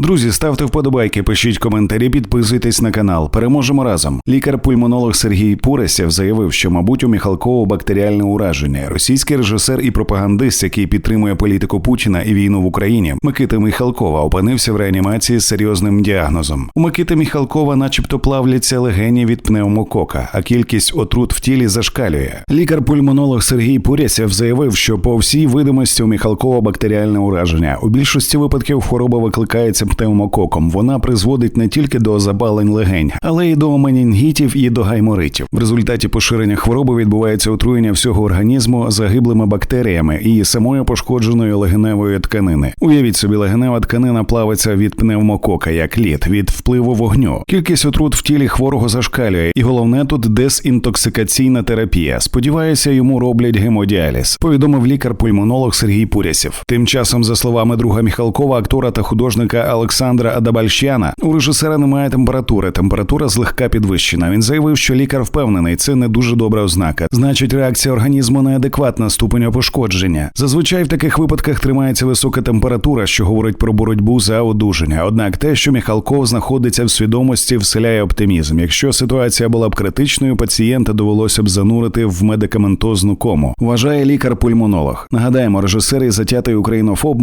Друзі, ставте вподобайки, пишіть коментарі, підписуйтесь на канал. Переможемо разом. Лікар-пульмонолог Сергій Пуресєв заявив, що, мабуть, у Міхалкову бактеріальне ураження. Російський режисер і пропагандист, який підтримує політику Путіна і війну в Україні, Микита Міхалкова опинився в реанімації з серйозним діагнозом. У Микити Міхалкова, начебто, плавляться легені від пневмокока, а кількість отрут в тілі зашкалює. Лікар-пульмонолог Сергій Пурєсєв заявив, що по всій видимості у Міхалкова бактеріальне ураження. У більшості випадків хвороба викликається пневмококом. Вона призводить не тільки до запалень легень, але й до менінгітів і до гайморитів. В результаті поширення хвороби відбувається отруєння всього організму загиблими бактеріями і самої пошкодженої легеневої тканини. Уявіть собі, легенева тканина плавиться від пневмокока, як лід, від впливу вогню. Кількість отрут в тілі хворого зашкалює, і головне тут дезінтоксикаційна терапія. Сподіваюся, йому роблять гемодіаліз. Повідомив лікар-пульмонолог Сергій Пурясів. Тим часом, за словами друга Міхалкова, актора та художника Олександра Адабальщана, у режисера немає температури. Температура злегка підвищена. Він заявив, що лікар впевнений, це не дуже добра ознака. Значить, реакція організму неадекватна ступеня пошкодження. Зазвичай в таких випадках тримається висока температура, що говорить про боротьбу за одужання. Однак те, що Міхалков знаходиться в свідомості, вселяє оптимізм. Якщо ситуація була б критичною, пацієнта довелося б занурити в медикаментозну кому. Вважає лікар-пульмонолог. Нагадаємо, режисер і затятий українофоб.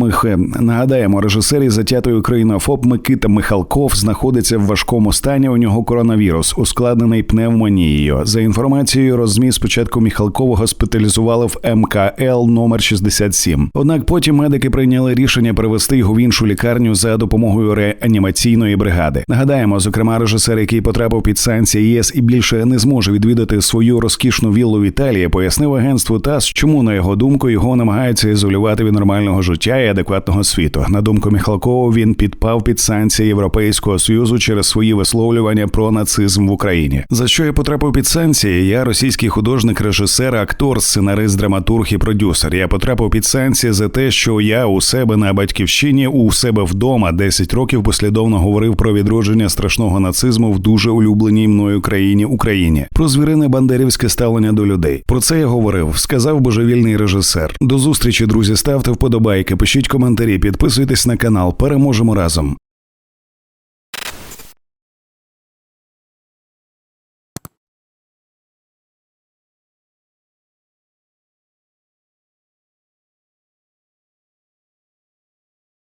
Нагадаємо, режисер і затятий українофоб Микита Михалков знаходиться в важкому стані. У нього коронавірус, ускладнений пневмонією. За інформацією розмі спочатку Міхалкова госпіталізували в МКЛ номер 67. Однак потім медики прийняли рішення перевести його в іншу лікарню за допомогою реанімаційної бригади. Нагадаємо, зокрема, режисер, який потрапив під санкції ЄС і більше не зможе відвідати свою розкішну віллу в Італії, пояснив агентству ТАСС, чому на його думку його намагаються ізолювати від нормального життя і адекватного світу. На думку Міхалкова, він підпав під санкції Європейського союзу через свої висловлювання про нацизм в Україні. За що я потрапив під санкції? Я російський художник, режисер, актор, сценарист, драматург і продюсер. Я потрапив під санкції за те, що я у себе на батьківщині, у себе вдома 10 років послідовно говорив про відродження страшного нацизму в дуже улюбленій мною країні Україні, про звірине бандерівське ставлення до людей. Про це я говорив, сказав божевільний режисер. До зустрічі, друзі. Ставте вподобайки, пишіть коментарі, підписуйтесь на канал. Переможемо разом. lazım.